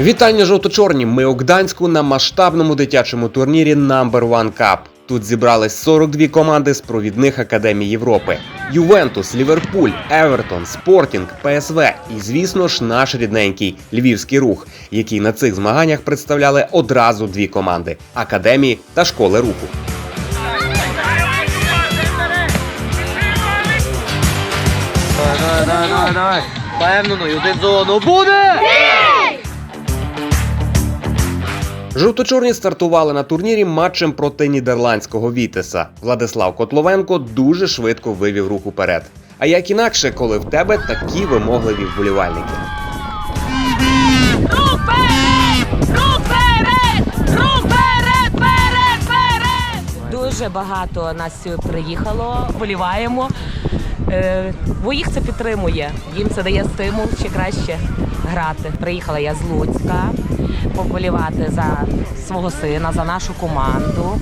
Вітання жовто-чорні. Ми у Гданську на масштабному дитячому турнірі Number One Cup. Тут зібрались 42 команди з провідних академій Європи: Ювентус, Ліверпуль, Евертон, Спортінг, ПСВ і, звісно ж, наш рідненький львівський рух, який на цих змаганнях представляли одразу дві команди академії та школи руху. Давай, давай, давай, давай. Впевнено, і один зону буде! Жовто-чорні стартували на турнірі матчем проти нідерландського Вітеса. Владислав Котловенко дуже швидко вивів рух уперед. А як інакше, коли в тебе такі вимогливі вболівальники. Дуже багато нас сюди приїхало, боліваємо. Е, бо їх це підтримує. Їм це дає стимул ще краще грати. Приїхала я з Луцька поболівати за свого сина, за нашу команду.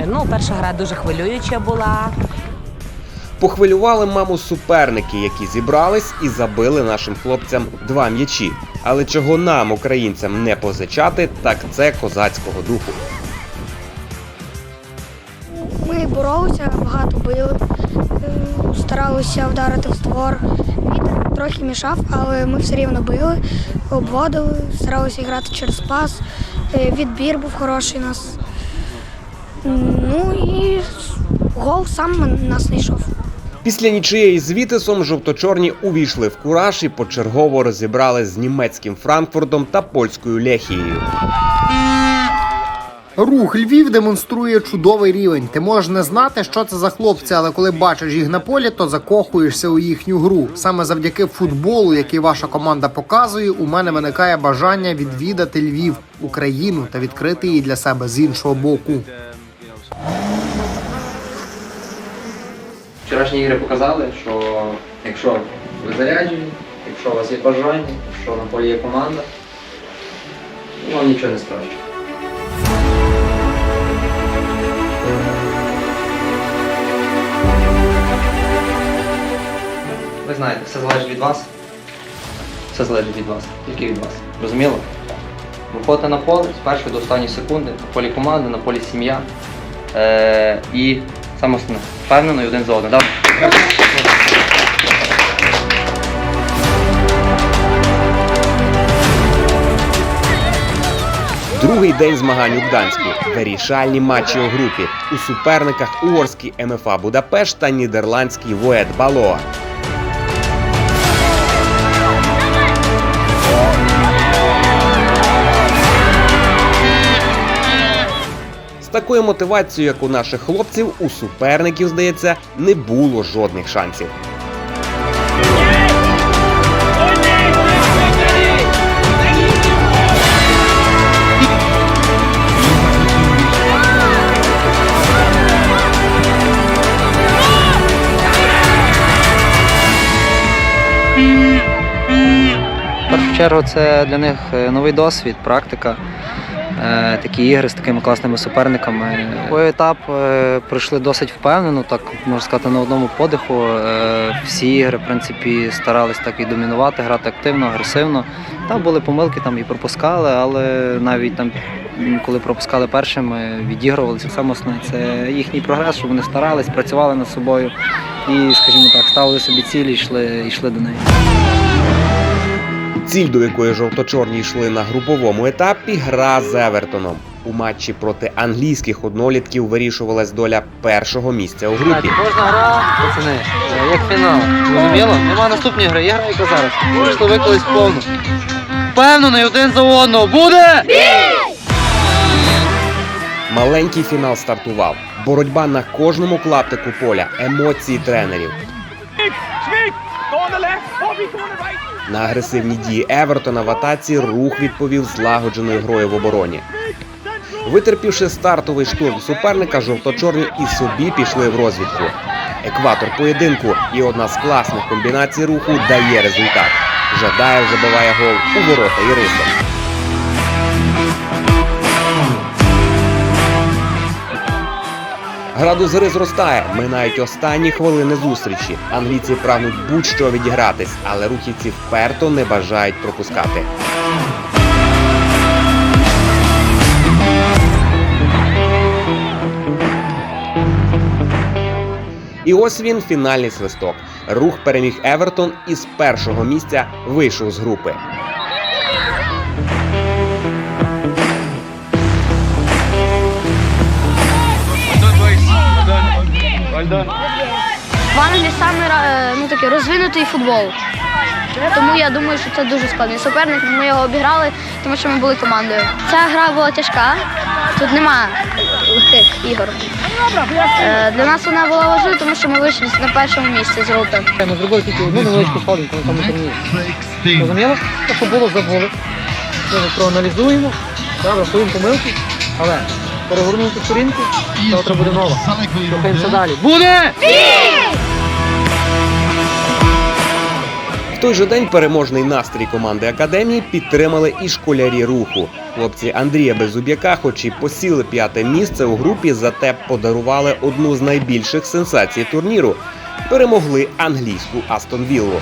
Е, Ну, перша гра дуже хвилююча була. Похвилювали маму суперники, які зібрались і забили нашим хлопцям два м'ячі. Але чого нам, українцям, не позичати, так це козацького духу. Ми боролися, багато били, е, старалися вдарити в створ. Вітер трохи мішав, але ми все рівно били, обводили, старалися грати через пас. Е, Відбір був хороший у нас. Ну і гол сам нас знайшов. Після нічиєї з Вітесом жовто-чорні увійшли в кураж і почергово розібрали з німецьким Франкфуртом та польською Лехією. Рух Львів демонструє чудовий рівень. Ти можеш не знати, що це за хлопці, але коли бачиш їх на полі, то закохуєшся у їхню гру. Саме завдяки футболу, який ваша команда показує, у мене виникає бажання відвідати Львів, Україну та відкрити її для себе з іншого боку. Вчорашні ігри показали, що якщо ви заряджені, якщо у вас є бажання, якщо на полі є команда, ну, вам нічого не страшно. Ви знаєте, все залежить від вас. Все залежить від вас, тільки від вас. Розуміло? Виходите на поле з першої до останньої секунди, на полі команди, на полі сім'я. Е, і саме основне, впевнено і один за одним. Другий день змагань у Гданську. Вирішальні матчі у групі. У суперниках угорський МФА Будапешт та нідерландський Воет Балоа. Такою мотивацією, як у наших хлопців, у суперників, здається, не було жодних шансів. В першу чергу це для них е, новий досвід, практика. Е, Такі ігри з такими класними суперниками. Той етап е, пройшли досить впевнено, так можна сказати, на одному подиху. Е, Всі ігри, в принципі, старались так і домінувати, грати активно, агресивно. Там були помилки, там і пропускали, але навіть там, коли пропускали першими, відігрувалися. Саме основне це їхній прогрес, що вони старались, працювали над собою і, скажімо так, ставили собі цілі і йшли, йшли до неї. Ціль, до якої жовто-чорні йшли на груповому етапі, гра з Евертоном. У матчі проти англійських однолітків вирішувалась доля першого місця у групі. Кожна гра, пацани, е, як фінал. Зрозуміло? Нема наступної гри, є гра, яка зараз. Прийшли виклались повну. Впевнений один за одного. Буде! Маленький фінал стартував. Боротьба на кожному клаптику поля, емоції тренерів. На агресивні дії Евертона в атаці рух відповів злагодженою грою в обороні. Витерпівши стартовий штурм суперника, жовто-чорні і собі пішли в розвідку. Екватор поєдинку і одна з класних комбінацій руху дає результат. Жадаєв забиває гол у ворота Іриса. Градус гри зростає, минають останні хвилини зустрічі. Англійці прагнуть будь-що відігратись, але рухівці вперто не бажають пропускати. І ось він фінальний свисток. Рух переміг Евертон і з першого місця вийшов з групи. В Англії саме е, ну, такий розвинутий футбол. Тому я думаю, що це дуже складний суперник. Ми його обіграли, тому що ми були командою. Ця гра була тяжка, тут нема легких ігор. Е, Для нас вона була важлива, тому що ми вийшли на першому місці з групи. Ми зробили тільки одну невеличку сходинку на тому турнірі. Розуміло? Що було, забули. Ми проаналізуємо, да, врахуємо помилки, але перегорнути сторінку, завтра буде нова. Рухаємося далі. Буде! В той же день переможний настрій команди академії підтримали і школярі руху. Хлопці Андрія Беззуб'яка, хоч і посіли п'яте місце у групі, зате подарували одну з найбільших сенсацій турніру. Перемогли англійську Астон Віллу.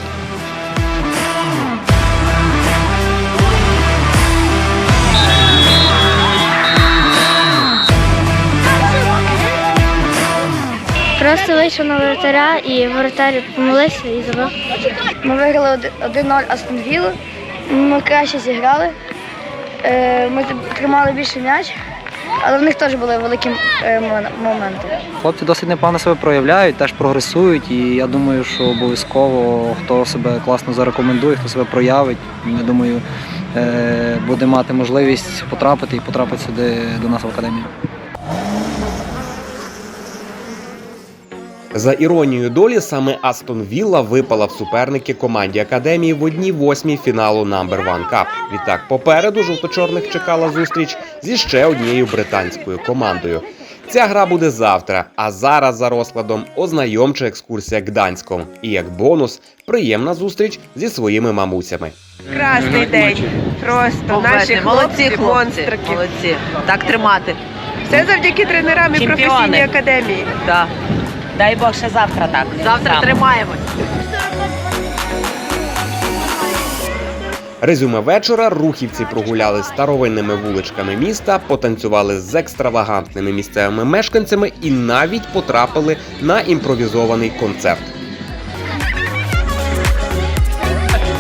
Просто вийшов на воротаря і воротар помилився і забив. Ми виграли 1-0 Астон Віллу. Ми краще зіграли. Е, Ми тримали більше м'яч, але в них теж були великі е, моменти. Хлопці досить непогано себе проявляють, теж прогресують, і я думаю, що обов'язково хто себе класно зарекомендує, хто себе проявить, я думаю, е, буде мати можливість потрапити і потрапити сюди до нас в академію. За іронією долі, саме Астон Вілла випала в суперники команді академії в одній восьмій фіналу Number One Cup. Відтак попереду жовто-чорних чекала зустріч зі ще однією британською командою. Ця гра буде завтра, а зараз за розкладом ознайомча екскурсія Гданськом. І як бонус приємна зустріч зі своїми мамусями. Красний день. Просто наші хлопці, монстрики. молодці. Так тримати. Все завдяки тренерам і професійній академії. Да. Дай Бог ще завтра так. Завтра Само. тримаємось. Резюме вечора рухівці прогуляли старовинними вуличками міста, потанцювали з екстравагантними місцевими мешканцями і навіть потрапили на імпровізований концерт.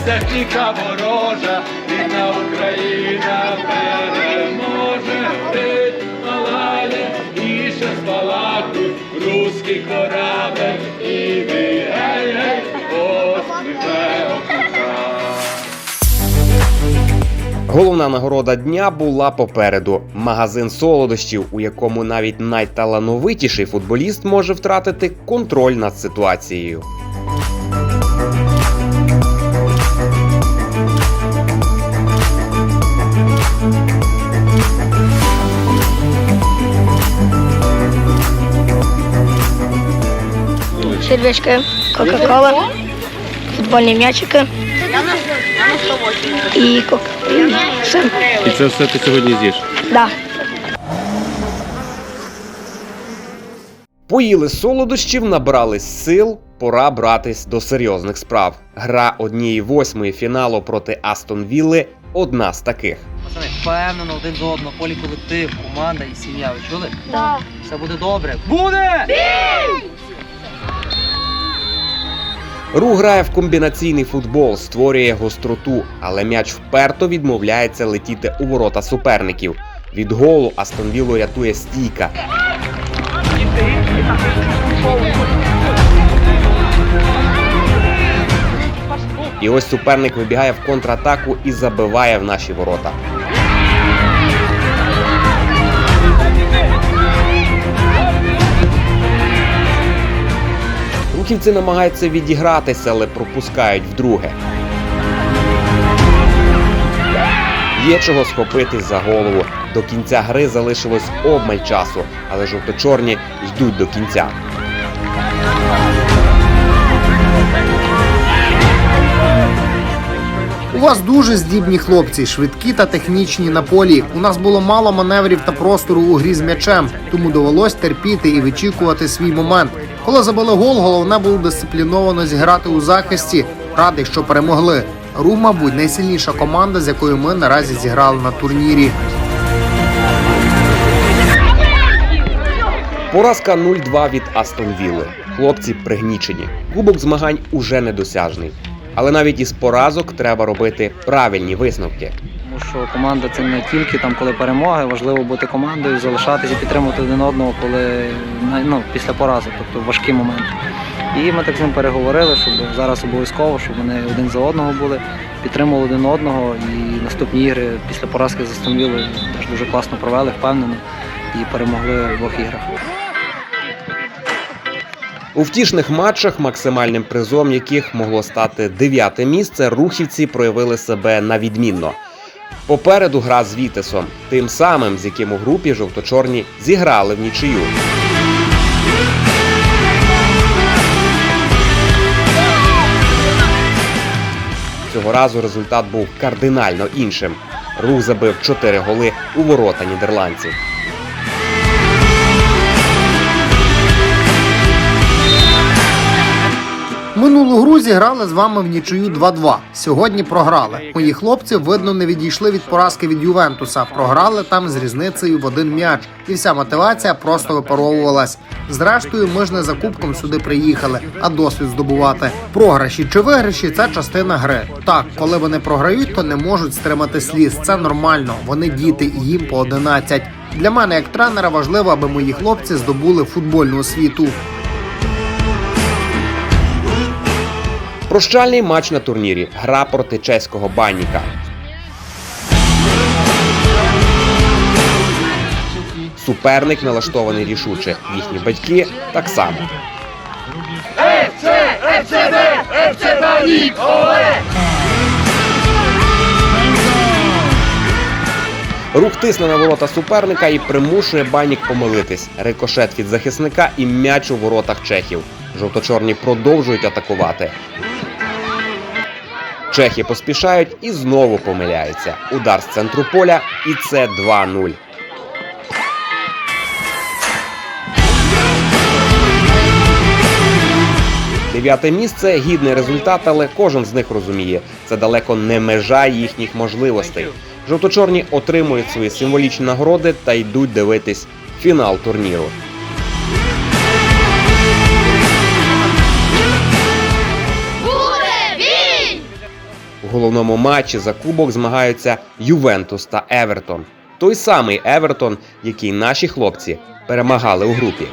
Техніка ворожа, рідна Україна Головна нагорода дня була попереду магазин солодощів, у якому навіть найталановитіший футболіст може втратити контроль над ситуацією. Сервечки, Кока-Кола, футбольні м'ячики і кока. І це все ти сьогодні з'їш? Да. Поїли солодощів, набрались сил. Пора братись до серйозних справ. Гра однієї восьмої фіналу проти Астон Вілли одна з таких. Пацани, впевнено один до одного, полі колектив, команда і сім'я. Ви чули? Да. Все буде добре. Буде! Рух грає в комбінаційний футбол, створює гостроту, але м'яч вперто відмовляється летіти у ворота суперників. Від голу Астон Віллу рятує стійка. І ось суперник вибігає в контратаку і забиває в наші ворота. Рухівці намагаються відігратися, але пропускають вдруге. Є чого схопитись за голову. До кінця гри залишилось обмаль часу, але жовто-чорні йдуть до кінця. У вас дуже здібні хлопці, швидкі та технічні на полі. У нас було мало маневрів та простору у грі з м'ячем, тому довелось терпіти і вичікувати свій момент. Коли забили гол, головне було дисципліновано зіграти у захисті. Радий, що перемогли. Рух, мабуть, найсильніша команда, з якою ми наразі зіграли на турнірі. Поразка 0-2 від Астон Вілли. Хлопці пригнічені. Кубок змагань уже недосяжний. Але навіть із поразок треба робити правильні висновки. Тому що команда це не тільки там, коли перемоги, важливо бути командою, залишатися, підтримувати один одного, коли ну, після поразок, тобто важкі моменти. І ми так з ним переговорили, щоб зараз обов'язково, щоб вони один за одного були, підтримували один одного. І наступні ігри після поразки з теж дуже класно провели, впевнено, і перемогли в двох іграх. У втішних матчах, максимальним призом яких могло стати дев'яте місце, рухівці проявили себе на відмінно. Попереду гра з Вітесом, тим самим, з яким у групі жовто-чорні зіграли в нічию. Цього разу результат був кардинально іншим. Рух забив 4 голи у ворота нідерландців. Минулу гру зіграли з вами в нічию 2-2. Сьогодні програли. Мої хлопці, видно, не відійшли від поразки від Ювентуса. Програли там з різницею в один м'яч, і вся мотивація просто випаровувалась. Зрештою, ми ж не за кубком сюди приїхали, а досвід здобувати. Програші чи виграші це частина гри. Так, коли вони програють, то не можуть стримати сліз. Це нормально. Вони діти і їм по 11. Для мене, як тренера, важливо, аби мої хлопці здобули футбольну освіту. Прощальний матч на турнірі. Гра проти чеського банніка. Суперник налаштований рішуче. Їхні батьки так само. Рух тисне на ворота суперника і примушує банік помилитись. Рикошет від захисника і м'яч у воротах чехів. Жовто-чорні продовжують атакувати. Чехи поспішають і знову помиляються. Удар з центру поля, і це 2-0. Дев'яте місце гідний результат, але кожен з них розуміє, це далеко не межа їхніх можливостей. Жовто-чорні отримують свої символічні нагороди та йдуть дивитись фінал турніру. У головному матчі за кубок змагаються Ювентус та Евертон. Той самий Евертон, який наші хлопці перемагали у групі.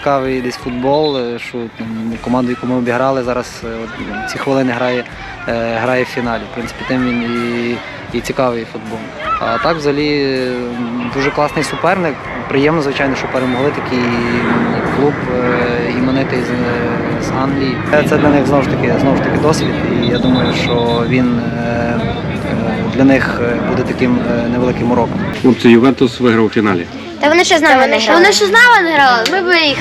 Цікавий десь футбол, е, що команду, яку ми обіграли, зараз е, от, ці хвилини грає, е, грає в фіналі. В принципі, тим він і, і цікавий футбол. А так, взагалі, дуже класний суперник. Приємно, звичайно, що перемогли такий клуб іменитий з, з Англії. Це для них знову ж таки знову ж таки досвід. І я думаю, що він для них буде таким невеликим уроком. Хлопці, Ювентус виграв у фіналі. Та вони ще з нами не грали. Вони ще з нами не грали. Ми б їх